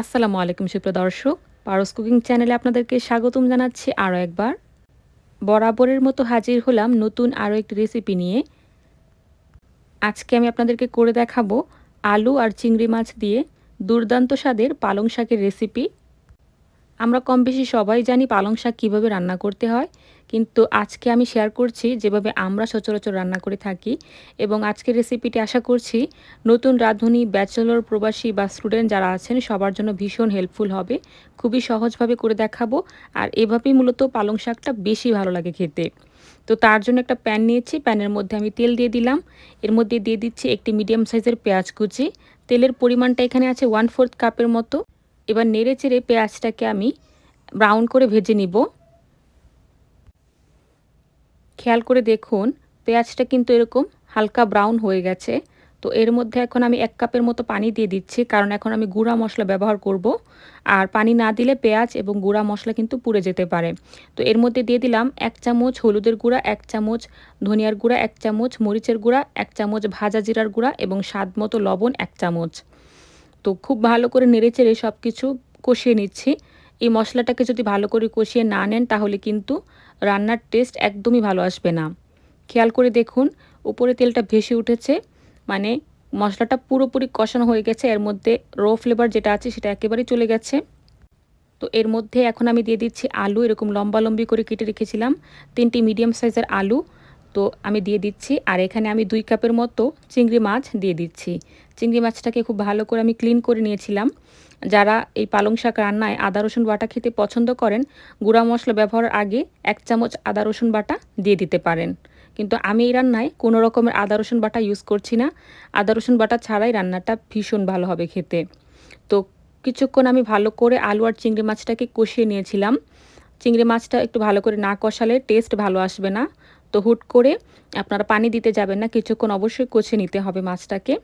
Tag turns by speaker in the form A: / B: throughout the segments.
A: আসসালামু আলাইকুম সুপ্রিয় দর্শক। পারস কুকিং চ্যানেলে আপনাদেরকে স্বাগতম জানাচ্ছি আরও একবার। বরাবরের মতো হাজির হলাম নতুন আরও একটি রেসিপি নিয়ে। আজকে আমি আপনাদেরকে করে দেখাবো আলু আর চিংড়ি মাছ দিয়ে দুর্দান্ত স্বাদের পালং শাকের রেসিপি। আমরা কম বেশি সবাই জানি পালং শাক কীভাবে রান্না করতে হয়, কিন্তু আজকে আমি শেয়ার করছি যেভাবে আমরা সচরাচর রান্না করে থাকি এবং আজকের রেসিপিটি আশা করছি নতুন রাঁধুনি ব্যাচেলর প্রবাসী বা স্টুডেন্ট যারা আছেন সবার জন্য ভীষণ হেল্পফুল হবে। খুবই সহজভাবে করে দেখাবো আর এভাবেই মূলত পালং শাকটা বেশি ভালো লাগে খেতে। তো তার জন্য একটা প্যান নিয়েছি, প্যানের মধ্যে আমি তেল দিয়ে দিলাম। এর মধ্যে দিয়ে দিচ্ছি একটি মিডিয়াম সাইজের পেঁয়াজ কুচি। তেলের পরিমাণটা এখানে আছে ওয়ান ফোর্থ কাপের মতো। এবার নেড়ে চেড়ে পেঁয়াজটাকে আমি ব্রাউন করে ভেজে নিব। খেয়াল করে দেখুন, পেঁয়াজটা কিন্তু এরকম হালকা ব্রাউন হয়ে গেছে। তো এর মধ্যে এখন আমি এক কাপের মতো পানি দিয়ে দিচ্ছি, কারণ এখন আমি গুঁড়া মশলা ব্যবহার করব। আর পানি না দিলে পেঁয়াজ এবং গুঁড়া মশলা কিন্তু পুড়ে যেতে পারে। তো এর মধ্যে দিয়ে দিলাম এক চামচ হলুদের গুঁড়া, এক চামচ ধনিয়ার গুঁড়া, এক চামচ মরিচের গুঁড়া, এক চামচ ভাজা জিরার গুঁড়া এবং স্বাদ মতো লবণ, এক চামচ। তো খুব ভালো করে নেড়েচেড়ে সব কিছু কষিয়ে নিচ্ছি। এই মশলাটাকে যদি ভালো করে কষিয়ে না নেন, তাহলে কিন্তু রান্নার টেস্ট একদমই ভালো আসবে না। খেয়াল করে দেখুন, উপরে তেলটা ভেসে উঠেছে মানে মশলাটা পুরোপুরি কষানো হয়ে গেছে, এর মধ্যে র ফ্লেভার যেটা আছে সেটা একেবারেই চলে গেছে। তো এর মধ্যে এখন আমি দিয়ে দিচ্ছি আলু, এরকম লম্বা লম্বি করে কেটে রেখেছিলাম, তিনটি মিডিয়াম সাইজের আলু। তো আমি দিয়ে দিচ্ছি। আর এখানে আমি দুই কাপের মতো চিংড়ি মাছ দিয়ে দিচ্ছি। চিংড়ি মাছটাকে খুব ভালো করে আমি ক্লিন করে নিয়েছিলাম। যারা এই পালং শাক রান্নায় আদা, রসুন বাটা খেতে পছন্দ করেন, গুঁড়া মশলা ব্যবহারের আগে এক চামচ আদা, রসুন বাটা দিয়ে দিতে পারেন। কিন্তু আমি এই রান্নায় কোনো রকমের আদা, রসুন বাটা ইউজ করছি না। আদা, রসুন বাটা ছাড়াই রান্নাটা ভীষণ ভালো হবে খেতে। তো কিছুক্ষণ আমি ভালো করে আলু আর চিংড়ি মাছটাকে কষিয়ে নিয়েছিলাম। চিংড়ি মাছটা একটু ভালো করে না কষালে টেস্ট ভালো আসবে না। তো হুট করে আপনারা পানি দিতে যাবেন না, কিছুক্ষণ অবশ্যই কষে নিতে হবে মাছটাকে।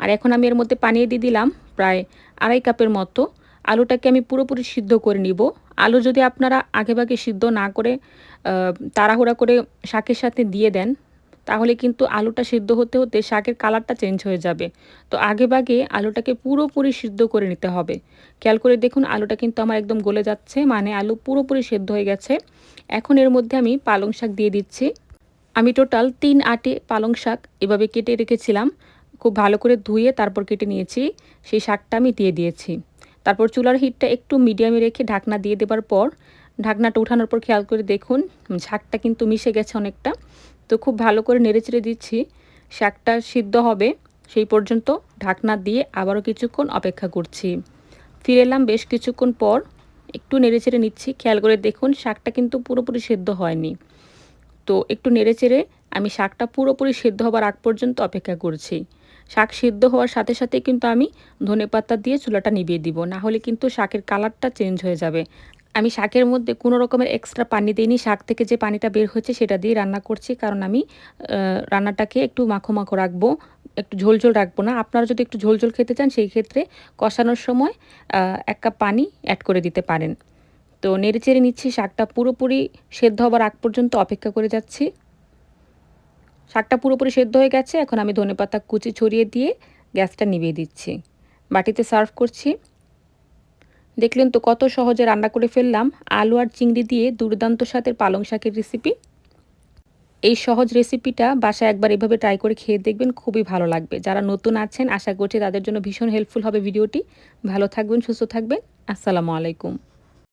A: আর এখন আমি এর মধ্যে পানি দিয়ে দিলাম প্রায় আড়াই কাপের মতো। আলুটাকে আমি পুরোপুরি সিদ্ধ করে নিব। আলু যদি আপনারা আগেভাগে সিদ্ধ না করে তাড়াহুড়া করে শাকের সাথে দিয়ে দেন তাহলে কিন্তু আলুটা সিদ্ধ হতে হতে শাকের কালারটা চেঞ্জ হয়ে যাবে। তো আগেভাগে আলুটাকে পুরোপুরি সিদ্ধ করে নিতে হবে। খেয়াল করে দেখুন, আলুটা কিন্তু আমার একদম গলে যাচ্ছে মানে আলু পুরোপুরি সিদ্ধ হয়ে গেছে। এখন এর মধ্যে আমি পালং শাক দিয়ে দিচ্ছি। আমি টোটাল তিন আটে পালং শাক এভাবে কেটে রেখেছিলাম। খুব ভালো করে ধুয়ে তারপর কেটে নিয়েছি। সেই শাকটা আমি দিয়ে দিয়েছি। তারপর চুলার হিটটা একটু মিডিয়ামে রেখে ঢাকনা দিয়ে দেবার পর, ঢাকনাটা উঠানোর পর খেয়াল করে দেখুন শাকটা কিন্তু মিশে গেছে অনেকটা। তো খুব ভালো করে নেড়েচেড়ে দিচ্ছি। শাকটা সিদ্ধ হবে, সেই পর্যন্ত ঢাকনা দিয়ে আবারও কিছুক্ষণ অপেক্ষা করছি। ফিরে এলাম বেশ কিছুক্ষণ পর, একটু নেড়েচেড়ে নিচ্ছি। খেয়াল করে দেখুন, শাকটা কিন্তু পুরোপুরি সেদ্ধ হয়নি। তো একটু নেড়েচেড়ে আমি শাকটা পুরোপুরি সেদ্ধ হবার আগ পর্যন্ত অপেক্ষা করছি। শাক সিদ্ধ হওয়ার সাথে সাথে কিন্তু আমি ধনে পাতা দিয়ে চুলাটা নিভিয়ে দিব। না হলে কিন্তু শাকের কালারটা চেঞ্জ হয়ে যাবে। আমি শাকের মধ্যে কোনো রকমের এক্সট্রা পানি দিইনি। শাক থেকে যে পানিটা বের হয়েছে সেটা দিয়ে রান্না করছি। কারণ আমি রান্নাটাকে একটু মাখো মাখো রাখব। একটু ঝোলঝোল রাখব না। আপনারা যদি একটু ঝোলঝোল খেতে চান, সেই ক্ষেত্রে কষানোর সময় এক কাপ পানি অ্যাড করে দিতে পারেন। তো নেড়ে চেড়ে নিচ্ছি। শাকটা পুরোপুরি সেদ্ধ হবার আগ পর্যন্ত অপেক্ষা করে যাচ্ছি। শাকটা পুরোপুরি সেদ্ধ হয়ে গেছে। এখন আমি ধনেপাতা কুচি ছড়িয়ে দিয়ে গ্যাসটা নিভিয়ে দিচ্ছি। বাটিতে সার্ভ করছি। দেখলেন তো কত সহজে রান্না করে ফেললাম, আলু আর চিংড়ি দিয়ে দুর্দান্ত স্বাদের পালং শাকের রেসিপি এই সহজ রেসিপিটা বাসায় একবার এভাবে ট্রাই করে খেয়ে দেখবেন খুবই ভালো লাগবে। যারা নতুন আছেন, আশা করছি তাদের জন্য ভীষণ হেল্পফুল হবে ভিডিওটি। ভালো থাকবেন, সুস্থ থাকবেন। আসসালামু আলাইকুম।